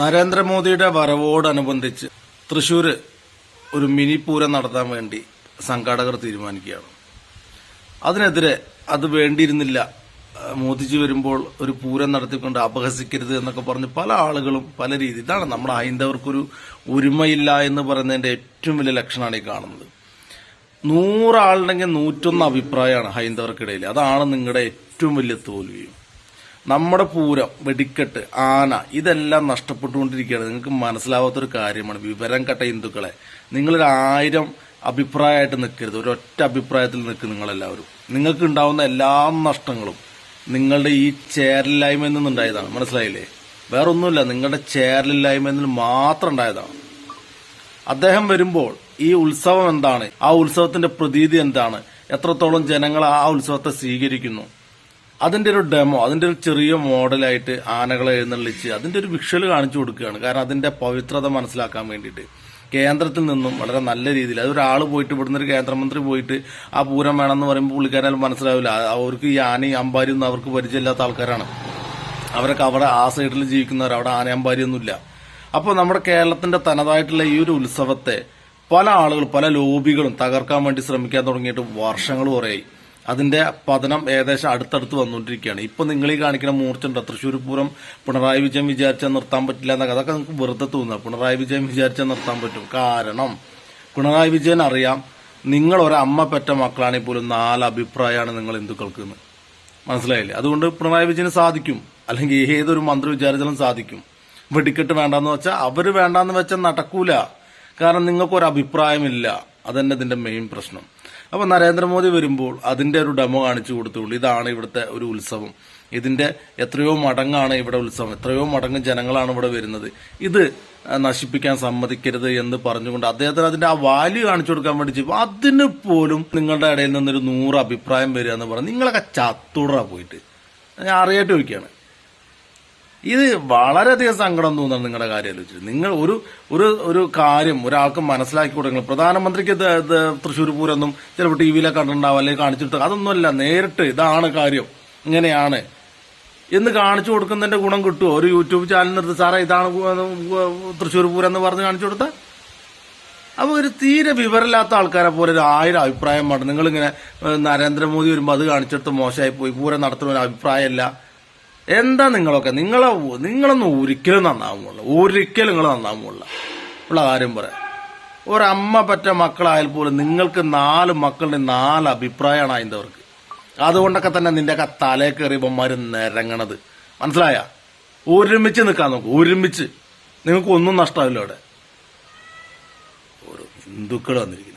നരേന്ദ്രമോദിയുടെ വരവോടനുബന്ധിച്ച് തൃശൂര് ഒരു മിനി പൂരം നടത്താൻ വേണ്ടി സംഘാടകർ തീരുമാനിക്കുകയാണ്. അതിനെതിരെ അത് വേണ്ടിയിരുന്നില്ല. മോദിജി വരുമ്പോൾ ഒരു പൂരം നടത്തിക്കൊണ്ട് അപഹസിക്കരുത് എന്നൊക്കെ പറഞ്ഞ് പല ആളുകളും പല രീതി ഇതാണ് നമ്മുടെ ഹൈന്ദവർക്കൊരു ഒരുമയില്ല എന്ന് പറയുന്നതിന്റെ ഏറ്റവും വലിയ ലക്ഷണമാണ് ഈ കാണുന്നത്. നൂറാളുണ്ടെങ്കിൽ നൂറ്റൊന്ന് അഭിപ്രായമാണ് ഹൈന്ദവർക്കിടയിൽ അതാണ് നിങ്ങളുടെ ഏറ്റവും വലിയ തോൽവിയും നമ്മുടെ പൂരം വെടിക്കെട്ട് ആന ഇതെല്ലാം നഷ്ടപ്പെട്ടുകൊണ്ടിരിക്കുകയാണ്. നിങ്ങൾക്ക് മനസ്സിലാവാത്തൊരു കാര്യമാണ്. വിവരം കട്ട ഹിന്ദുക്കളെ നിങ്ങളൊരു ആയിരം അഭിപ്രായമായിട്ട് നിൽക്കരുത്. ഒരൊറ്റ അഭിപ്രായത്തിൽ നിൽക്കും നിങ്ങളെല്ലാവരും. നിങ്ങൾക്ക് ഉണ്ടാവുന്ന എല്ലാ നഷ്ടങ്ങളും നിങ്ങളുടെ ഈ ചേരലില്ലായ്മയിൽ നിന്നുണ്ടായതാണ്. മനസ്സിലായില്ലേ? വേറൊന്നുമില്ല. നിങ്ങളുടെ ചേരലില്ലായ്മയിൽ നിന്ന് മാത്രം ഉണ്ടായതാണ്. അദ്ദേഹം വരുമ്പോൾ ഈ ഉത്സവം എന്താണ്? ആ ഉത്സവത്തിന്റെ പ്രതീതി എന്താണ്? എത്രത്തോളം ജനങ്ങൾ ആ ഉത്സവത്തെ സ്വീകരിക്കുന്നു? അതിന്റെ ഒരു ഡെമോ അതിന്റെ ഒരു ചെറിയ മോഡലായിട്ട് ആനകളെ എഴുന്നള്ളിച്ച് അതിന്റെ ഒരു വിഷ്വൽ കാണിച്ചു കൊടുക്കുകയാണ്. കാരണം അതിന്റെ പവിത്രത മനസ്സിലാക്കാൻ വേണ്ടിയിട്ട്. കേന്ദ്രത്തിൽ നിന്നും വളരെ നല്ല രീതിയിൽ അതൊരാൾ പോയിട്ട് ഇവിടുന്ന് ഒരു കേന്ദ്രമന്ത്രി പോയിട്ട് ആ പൂരം വേണമെന്ന് പറയുമ്പോൾ പുള്ളിക്കാരാൽ മനസ്സിലാവില്ല. അവർക്ക് ഈ ആനയും അമ്പാരി ഒന്നും അവർക്ക് പരിചയമില്ലാത്ത ആൾക്കാരാണ്. അവരൊക്കെ അവിടെ ആ സൈഡിൽ ജീവിക്കുന്നവർ അവിടെ ആന അമ്പാരിയൊന്നുമില്ല അപ്പോൾ നമ്മുടെ കേരളത്തിന്റെ തനതായിട്ടുള്ള ഈ ഒരു ഉത്സവത്തെ പല ആളുകൾ പല ലോബികളും തകർക്കാൻ വേണ്ടി ശ്രമിക്കാൻ തുടങ്ങിയിട്ട് വർഷങ്ങൾ കുറയായി. അതിന്റെ പതനം ഏകദേശം അടുത്തടുത്ത് വന്നുകൊണ്ടിരിക്കുകയാണ്. ഇപ്പൊ നിങ്ങൾ ഈ കാണിക്കുന്ന മൂർച്ചുണ്ട് തൃശ്ശൂർ പൂരം പിണറായി വിജയൻ വിചാരിച്ചാൽ നിർത്താൻ പറ്റില്ല എന്നൊക്കെ അതൊക്കെ നിങ്ങൾക്ക് വെറുതെ തോന്നുക പിണറായി വിജയൻ വിചാരിച്ചാൽ നിർത്താൻ പറ്റും. കാരണം പിണറായി വിജയൻ അറിയാം നിങ്ങൾ ഒരമ്മ പെറ്റ മക്കളാണെങ്കിൽ പോലും നാല് അഭിപ്രായമാണ് നിങ്ങൾ ഹിന്ദുക്കൾക്ക് മനസ്സിലായില്ലേ? അതുകൊണ്ട് പിണറായി വിജയന് സാധിക്കും. അല്ലെങ്കിൽ ഏതൊരു മന്ത്രി വിചാരിച്ചാലും സാധിക്കും. വെടിക്കെട്ട് വേണ്ടെന്ന് വെച്ചാൽ അവർ വേണ്ടെന്ന് വെച്ചാൽ നടക്കൂല. കാരണം നിങ്ങൾക്ക് ഒരു അഭിപ്രായമില്ല. അതന്നെ ഇതിന്റെ മെയിൻ പ്രശ്നം. അപ്പൊ നരേന്ദ്രമോദി വരുമ്പോൾ അതിന്റെ ഒരു ഡെമോ കാണിച്ചു കൊടുത്തുള്ളൂ ഇതാണ് ഇവിടുത്തെ ഒരു ഉത്സവം. ഇതിന്റെ എത്രയോ മടങ്ങാണ് ഇവിടെ ഉത്സവം. എത്രയോ മടങ്ങ് ജനങ്ങളാണ് ഇവിടെ വരുന്നത്. ഇത് നശിപ്പിക്കാൻ സമ്മതിക്കരുത് എന്ന് പറഞ്ഞുകൊണ്ട് അദ്ദേഹത്തിന് അതിന്റെ ആ വാല്യൂ കാണിച്ചു കൊടുക്കാൻ വേണ്ടി ചെയ്യും അതിന് പോലും നിങ്ങളുടെ ഇടയിൽ നിന്നൊരു നൂറ് അഭിപ്രായം വരിക എന്ന് പറഞ്ഞ് നിങ്ങളൊക്കെ ചത്തുടറ പോയിട്ട്. ഞാൻ അറിയായിട്ട് ചോദിക്കുകയാണ്. ഇത് വളരെയധികം സങ്കടം തോന്നുന്നു നിങ്ങളുടെ കാര്യം ആലോചിച്ചിട്ട് നിങ്ങൾ ഒരു ഒരു ഒരു കാര്യം ഒരാൾക്ക് മനസ്സിലാക്കി കൊടുക്കണം. പ്രധാനമന്ത്രിക്ക് തൃശ്ശൂർ പൂരൊന്നും ചിലപ്പോൾ ടി വിയിലൊക്കെ കണ്ടിട്ടുണ്ടാവും അല്ലെങ്കിൽ കാണിച്ചിട്ട് അതൊന്നുമല്ല നേരിട്ട് ഇതാണ് കാര്യം. ഇങ്ങനെയാണ്. എന്ന് കാണിച്ചു കൊടുക്കുന്നതിന്റെ ഗുണം കിട്ടുമോ ഒരു യൂട്യൂബ് ചാനൽ നിർത്തി സാറേ ഇതാണ് തൃശ്ശൂർ പൂരം എന്ന് പറഞ്ഞ് കാണിച്ചു കൊടുത്താൽ അപ്പോൾ ഒരു തീരെ വിവരമില്ലാത്ത ആൾക്കാരെ പോലെ ഒരു ആയിരം അഭിപ്രായം വേണം. നിങ്ങളിങ്ങനെ നരേന്ദ്രമോദി വരുമ്പോൾ അത് കാണിച്ചെടുത്ത് മോശമായി പോയി പൂരം നടത്തുന്ന ഒരു അഭിപ്രായമല്ല. എന്താ നിങ്ങളൊക്കെ? നിങ്ങളെ നിങ്ങളൊന്നും ഒരിക്കലും നന്നാവുമുള്ള ഒരിക്കലും നിങ്ങൾ നന്നാവുമുള്ള ഉള്ള കാര്യം പറയാം. ഒരമ്മ പറ്റ മക്കളായാൽ പോലും നിങ്ങൾക്ക് നാല് മക്കളുടെ നാല് അഭിപ്രായമാണ് അതിന്റെവർക്ക് അതുകൊണ്ടൊക്കെ തന്നെ നിന്റെ ഒക്കെ തലേ കയറിയപ്പന്മാര് നിരങ്ങണത്. മനസ്സിലായ? ഒരുമിച്ച് നിൽക്കാൻ നോക്കും. ഒരുമിച്ച്. നിങ്ങൾക്ക് ഒന്നും നഷ്ടമാവില്ല അവിടെ ഓരോ ഹിന്ദുക്കൾ വന്നിരിക്കുന്നു.